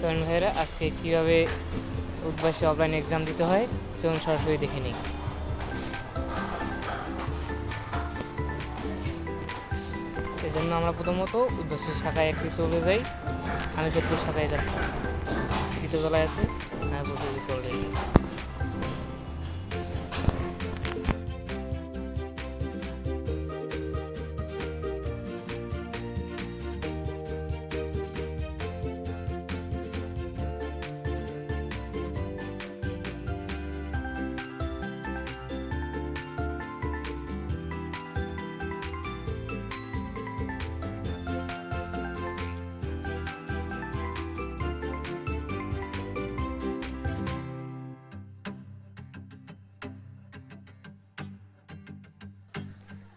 চয়ন ভাইয়েরা, আজকে কীভাবে উদ্বাসী অফলাইন এক্সাম দিতে হয়, চলুন সরাসরি দেখে নিই। এজন্য জন্য আমরা প্রথমত উদ্বাসী শাখায় একটি চলে যাই। আমি ফেরপুর শাখায় যাচ্ছি। দ্বিতীয় তলায় আছে, আমি বসে গেছি অলরেডি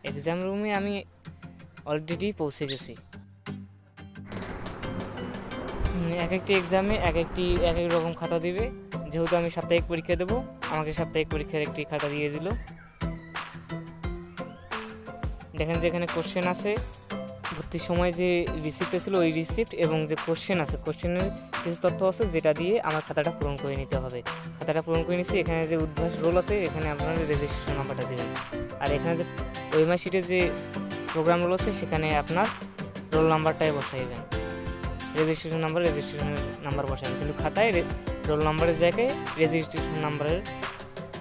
এক্সাম রুমে আমি অলরেডি পৌঁছে গেছি। এক একটি এক্সামে এক একটি, এক এক রকম খাতা দিবে। যেহেতু আমি সাপ্তাহিক পরীক্ষা দেবো, আমাকে সাপ্তাহিক পরীক্ষার একটি খাতা দিয়ে দিল। দেখেন যে এখানে কোশ্চেন আছে। ভর্তির সময় যে রিসিপ্ট ছিল ওই রিসিপ্ট এবং যে কোশ্চেন আছে কোশ্চেনের কিছু তথ্য আছে, যেটা দিয়ে আমার খাতাটা পূরণ করে নিতে হবে। খাতাটা পূরণ করে নিচ্ছি এখানে যে উদ্ভাস রোল আছে, এখানে আপনার রেজিস্ট্রেশন নাম্বারটা দেবেন। আর এখানে যে ওয়েমার শিটে যে প্রোগ্রাম আছে, সেখানে আপনার রোল নাম্বারটাই বসাইবেন। রেজিস্ট্রেশন নাম্বার রেজিস্ট্রেশন নাম্বার বসাবেন কিন্তু খাতায় রোল নাম্বারের জায়গায় রেজিস্ট্রেশন নাম্বারের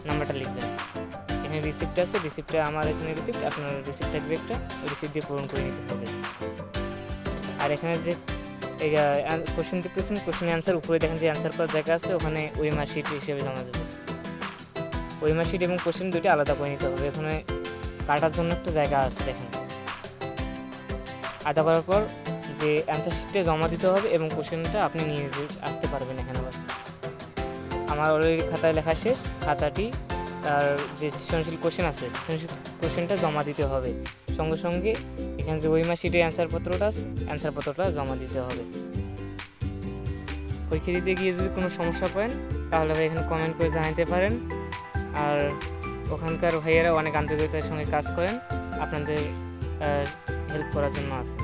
নাম্বারটা লিখবেন। এখানে রিসিপ্ট আছে রিসিপ্টটা আমার এখানে রিসিপ্ট আপনার রিসিপ্ট থাকবে একটা, ওই রিসিপ্ট দিয়ে পূরণ করে নিতে হবে। আর এখানে যে কোশ্চেন দেখতেছেন কোশ্চেনের অ্যান্সার উপরে দেখেন যে অ্যান্সার করার জায়গা আছে, ওখানে ওয়েমার শিট হিসেবে জমা দেবো। ওয়েমার শিট এবং কোশ্চেন দুটো আলাদা করে নিতে হবে। এখানে কাটার জন্য একটা জায়গা আছে দেখেন। আদা করার পর যে অ্যান্সার শিটটা জমা দিতে হবে এবং কোশ্চেনটা আপনি নিয়ে আসতে পারবেন এখানে আবার। আমার অলরেডি খাতায় লেখা শেষ, খাতাটি তার যে সৃজনশীল কোশ্চেন আছে, সৃজনশীল কোশ্চেনটা জমা দিতে হবে। সঙ্গে সঙ্গে এখানে যে ওই মাসিটে অ্যান্সার পত্রটা অ্যান্সার পত্রটা জমা দিতে হবে। পরীক্ষা দিতে গিয়ে যদি কোনো সমস্যা পান তাহলে এখানে কমেন্ট করে জানাতে পারেন। আর ওখানকার ভাইয়েরা অনেক আন্তরিকতার সঙ্গে কাজ করেন। আপনাদের হেল্প করার জন্য আছে।